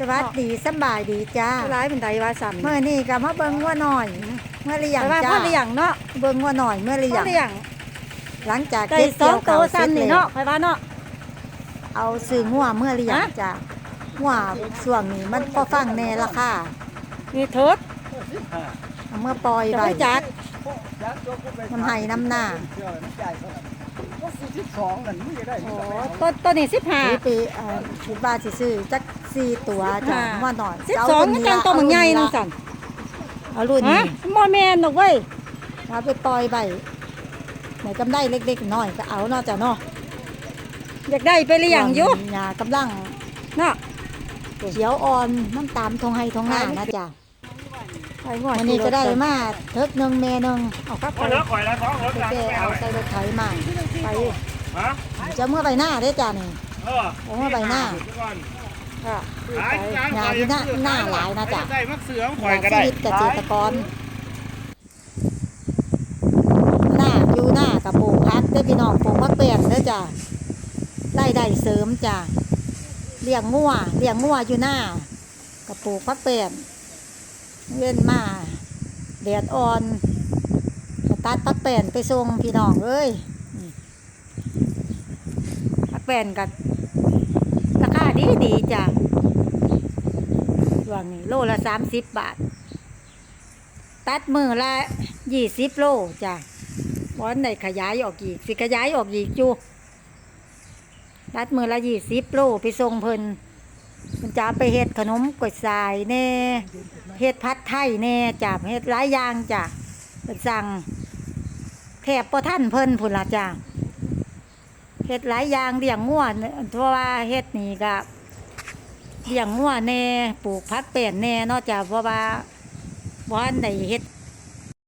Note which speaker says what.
Speaker 1: สวัสดีสำบายดีจ้า
Speaker 2: ร้ายเป็นไดว่าซ้ำ
Speaker 1: เมื่อนี้ก็มาเบิ่งงัวหน่อย เมื่อหรือยัง
Speaker 2: แต่ว่า
Speaker 1: จ้า
Speaker 2: พ่อเลี้ยงเนาะ
Speaker 1: เบิ่งงัวหน่อยเมื่อหรือ
Speaker 2: พ่
Speaker 1: ยั
Speaker 2: องเลี้ยง
Speaker 1: หลังจาก
Speaker 2: ไก่
Speaker 1: เก็บ
Speaker 2: สอ
Speaker 1: เกี่
Speaker 2: ง
Speaker 1: ยว
Speaker 2: โต
Speaker 1: ข้าวเสร็
Speaker 2: ซ้ำ
Speaker 1: จ
Speaker 2: นี่
Speaker 1: แล้ว
Speaker 2: เนาะไปว่าเนาะ
Speaker 1: เอาซื้องัวเมื่อหรือยัง
Speaker 2: ฮะ
Speaker 1: จ้างัวช่วงนี้มันพอฟังแน่ราคา
Speaker 2: นี่โทษ
Speaker 1: เอาเมื่อปล่อย
Speaker 2: จะ
Speaker 1: ไป
Speaker 2: ไปจัก
Speaker 1: มันให้น้ำหน้า
Speaker 3: สองนั่นมึงจะได้
Speaker 2: โอ้ต้นต้นนี่สิบห้า
Speaker 1: ซื้อไปเอ่อคิดว่าสิซื้อจักสี่ตัวจ้า
Speaker 2: ค่ะ
Speaker 1: งัวหน่อย
Speaker 2: สิบ
Speaker 1: เา
Speaker 2: สอง
Speaker 1: รุ่น
Speaker 2: ก็
Speaker 1: นี้
Speaker 2: จังตัวมันใหญ่นึง
Speaker 1: ละ
Speaker 2: สั่น
Speaker 1: เอารุ่น
Speaker 2: ฮะ
Speaker 1: นี้
Speaker 2: บ่แม่นดอกเว้ย
Speaker 1: เอาไปปล่อยไปไหนกำได้เล็กๆน้อยก็เอาเนาะจ้ะเนาะ
Speaker 2: อยากได้ไปเลี้ยงอยู่
Speaker 1: หญ้ากำลัง
Speaker 2: เนาะ
Speaker 1: เขียวอ่อนน้ำตามทงไฮทงหน้านะจ๊ะ
Speaker 2: ไปงวด
Speaker 1: วันนี้ก็ได้มาเทิกหนึ่งเมหนึ่ง
Speaker 2: เอาครับ
Speaker 3: พอเลิกข่อยแล้วท้องรถ
Speaker 1: ไป
Speaker 3: หลัง
Speaker 1: แก
Speaker 3: ไป
Speaker 1: เอาใส่รถไถมาไป
Speaker 3: ฮะ
Speaker 1: จะเมื่อใบหน้าได้จ้ะนี่
Speaker 3: เออ
Speaker 1: เอาเมื่อใบหน้า
Speaker 2: ค่ะ
Speaker 3: หาย
Speaker 1: งานที่หน้าหน้าหลายนะจ๊ะ
Speaker 3: ได้มักเสือข่
Speaker 1: ห
Speaker 3: อย
Speaker 1: ลาย
Speaker 3: ก็
Speaker 1: ชี
Speaker 3: ได้
Speaker 1: วิตเกษตรกรหน้าอยู่หน้ากับปลูกพักได้อพี่น้องปลูกพักเปลี่ยนเด้อจ้ะได้ได้เสริมจ้ะเลี้ยงงัวเลี้ยงงัวอยู่หน้ากับปลูกพักเปลี่ยน เว้นมาแดดอ่อนก็ตัดพักเปลี่ยนไปส่งพี่น้องเอ้ยนี่พักเปลี่ยนกับราคาดีดีจ้ะช่วงนี้โลละสามสิบบาท ตัดมือละยี่สิบโลจ้ะวันไหนขยายออกอีก สิขยายออกอีกจูตัดมือละยี่สิบโลไปส่งเพิ่นมันจะเอาไปเฮ็ดขนมกล้วยสายแน่ เฮ็ดพัดไทยแน่จ้ะเฮ็ดหลายอย่างจ้ะเพิ่นสั่งแทบบ่ท่านเพิ่นพุ่นละจ้ะเฮ็ดหลายอย่างเลี้ยงงัวเพราะว่าเฮ็ดนี่ก็เลี้ยงงัวแน่ปลูกพักแป้นแน่เนาะจ้ะเพราะว่าบ่ทันได้เฮ็ด